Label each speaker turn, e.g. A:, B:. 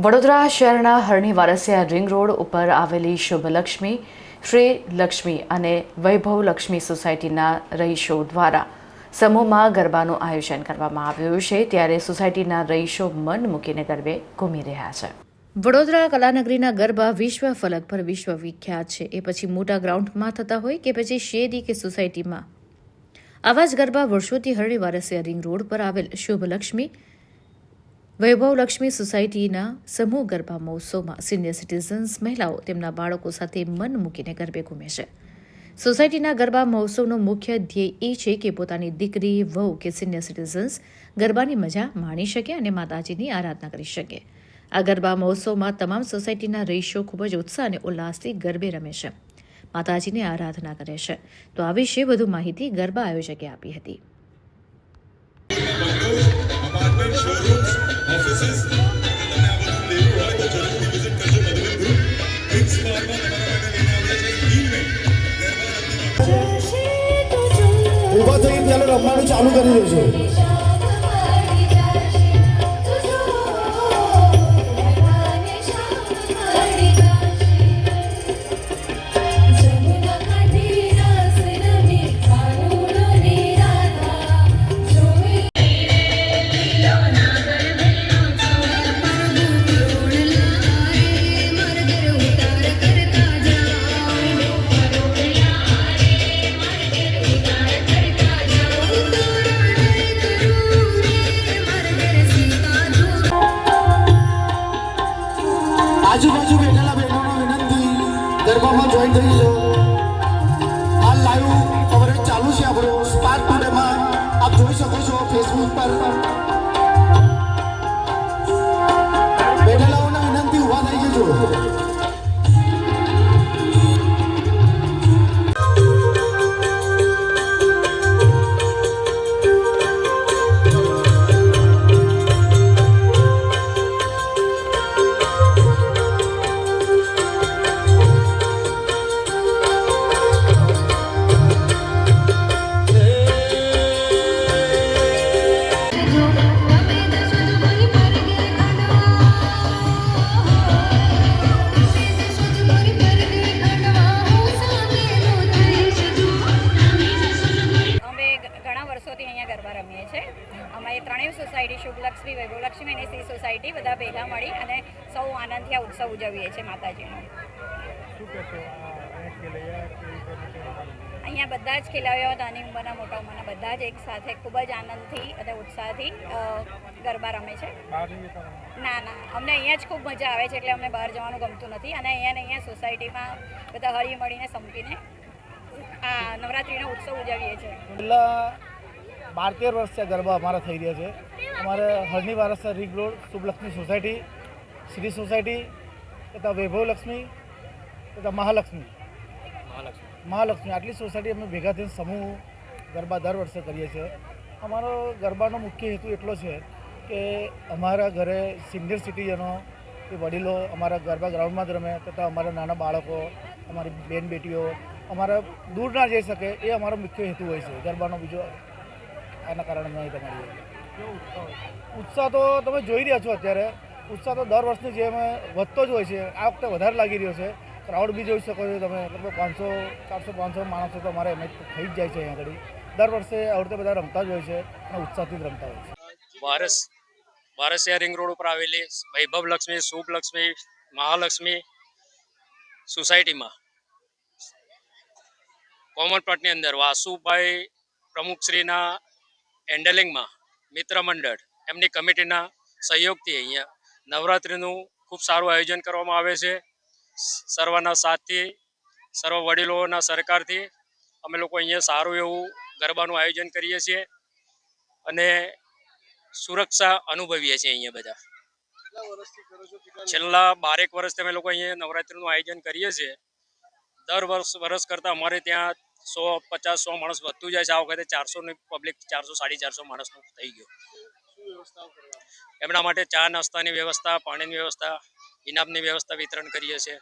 A: વડોદરા શહેરના હરણી ring road ઉપર આવેલી શુભલક્ષ્મી શ્રી લક્ષ્મી અને વૈભવ લક્ષ્મી સોસાયટીના રહીશો દ્વારા સમૂહમાં ગરબાનું આયોજન કરવામાં આવ્યું છે. ત્યારે સોસાયટીના રહીશો મન મૂકીને ગરબે ઘૂમી રહ્યા છે. વડોદરા કલાનગરીના ગરબા વિશ્વ ફલક પર વિશ્વ વિખ્યાત છે. એ પછી મોટા ગ્રાઉન્ડમાં થતા હોય કે પછી શેરી કે સોસાયટીમાં. આવા જ ગરબા વર્ષોથી હરણી રિંગ રોડ પર આવેલ શુભલક્ષ્મી વૈભવ લક્ષ્મી સોસાયટીના સમૂહ ગરબા મહોત્સવમાં સિનિયર સિટીઝન્સ મહિલાઓ તેમના બાળકો સાથે મન મૂકીને ગરબે ઘૂમે છે. સોસાયટીના ગરબા મહોત્સવનો મુખ્ય ધ્યેય એ છે કે પોતાની દીકરી, વહુ કે સિનિયર સિટીઝન્સ ગરબાની મજા માણી શકે અને માતાજીની આરાધના કરી શકે. આ ગરબા મહોત્સવમાં તમામ સોસાયટીના રહીશો ખૂબ જ ઉત્સાહ અને ઉલ્લાસથી ગરબે રમે છે. માતાજીની આરાધના કરે છે. તો આ વિશે વધુ માહિતી ગરબા આયોજકે આપી હતી.
B: અપાર્ટમેન્ટ શોરૂમ્સ ઓફિસીસ તમને આ બધું લેવું હોય તો જરૂરથી વિઝિટ કરજો મધુવન ગ્રુપ કિડ્સ બારમાં તમારા માટે લઈને આવ્યા છે ઈવેન્ટ ગરબા
C: ઊભા થઈ ચાલો રમવાનું ચાલુ કરી દેજો ગરબામાં જોઈન થઈ જજો હાલ લાઈવ કવરેજ ચાલુ છે આપણું. સ્પાર્ક ટુડેમાં આપ જોઈ શકો છો ફેસબુક પર.
D: સોસાયટી શુભલક્ષ્મી વૈભવલક્ષ્મી અને શ્રી સોસાયટી બધા ભેગા મળી અને સૌ આનંદથી આ ઉત્સવ ઉજવીએ છીએ માતાજીનો. અહીંયા બધા જ ખેલાડીઓ નાની ઉંમરના મોટા ઉંમરના બધા જ એક સાથે ખૂબ જ આનંદથી અને ઉત્સાહથી ગરબા રમે છે. ના ના અમને અહીંયા જ ખૂબ મજા આવે છે એટલે અમને બહાર જવાનું ગમતું નથી અને અહીંયા ને અહીંયા સોસાયટીમાં બધા હળી મળીને સંપીને આ નવરાત્રિનો ઉત્સવ ઉજવીએ છીએ.
C: છેલ્લા બાર તેર વર્ષથી ગરબા અમારા થઈ રહ્યા છે. અમારે Harni Warasiya ring road Shubhlaxmi society Shri society તથા વૈભવલક્ષ્મી તથા મહાલક્ષ્મી. મહાલક્ષ્મી. આટલી સોસાયટી અમે ભેગા થઈને સમૂહ ગરબા દર વર્ષે કરીએ છીએ. અમારો ગરબાનો મુખ્ય હેતુ એટલો છે કે અમારા ઘરે સિનિયર સિટીઝનો કે વડીલો અમારા ગરબા ગ્રાઉન્ડમાં જ રમે તથા અમારા નાના બાળકો અમારી બેન બેટીઓ અમારા દૂર ના જઈ શકે એ અમારો મુખ્ય હેતુ હોય છે ગરબાનો બીજો આના કારણે નહીં તમારી. ઉત્સાહ તો તમે જોઈ રહ્યા છો અત્યારે. ઉત્સાહ તો દર વર્ષની જેમ વધતો જ હોય છે. આ વખતે વધારે લાગી રહ્યો છે. ક્રાઉડ બી જોઈ શકો છો તમે. લગભગ પાંચસો, ચારસો, પાંચસો માણસો તો અમારે એમ થઈ જ જાય છે અહીંયા આગળ. દર વર્ષે આ બધા રમતા જ હોય છે અને ઉત્સાહથી જ રમતા હોય છે.
E: વારસ વારસિયા રિંગ રોડ ઉપર આવેલી વૈભવ લક્ષ્મી શુભ લક્ષ્મી મહાલક્ષ્મી સોસાયટીમાં. કોમન પ્લોટની અંદર વાસુભાઈ પ્રમુખશ્રીના હેન્ડલિંગમાં મિત્ર મંડળ એમની કમિટીના સહયોગથી અહીંયા નવરાત્રિનું ખૂબ સારું આયોજન કરવામાં આવે છે. સર્વના સાથથી, સર્વ વડીલોના સરકારથી અમે લોકો અહીંયા સારું એવું ગરબાનું આયોજન કરીએ છીએ અને સુરક્ષા અનુભવીએ છીએ અહીંયા બધા. છેલ્લા બારેક વર્ષથી અમે લોકો અહીંયા નવરાત્રીનું આયોજન કરીએ છીએ. દર વર્ષ વર્ષ કરતાં અમારે ત્યાં સો, પચાસ, સો માણસ વધતું જાય છે. આ વખતે ચારસો ની પબ્લિક ચારસો, સાડી ચારસો માણસનું થઈ ગયું. એમના માટે ચા, નાસ્તાની વ્યવસ્થા, પાણીની વ્યવસ્થા, ઇનામની વ્યવસ્થા વિતરણ કરીએ છીએ.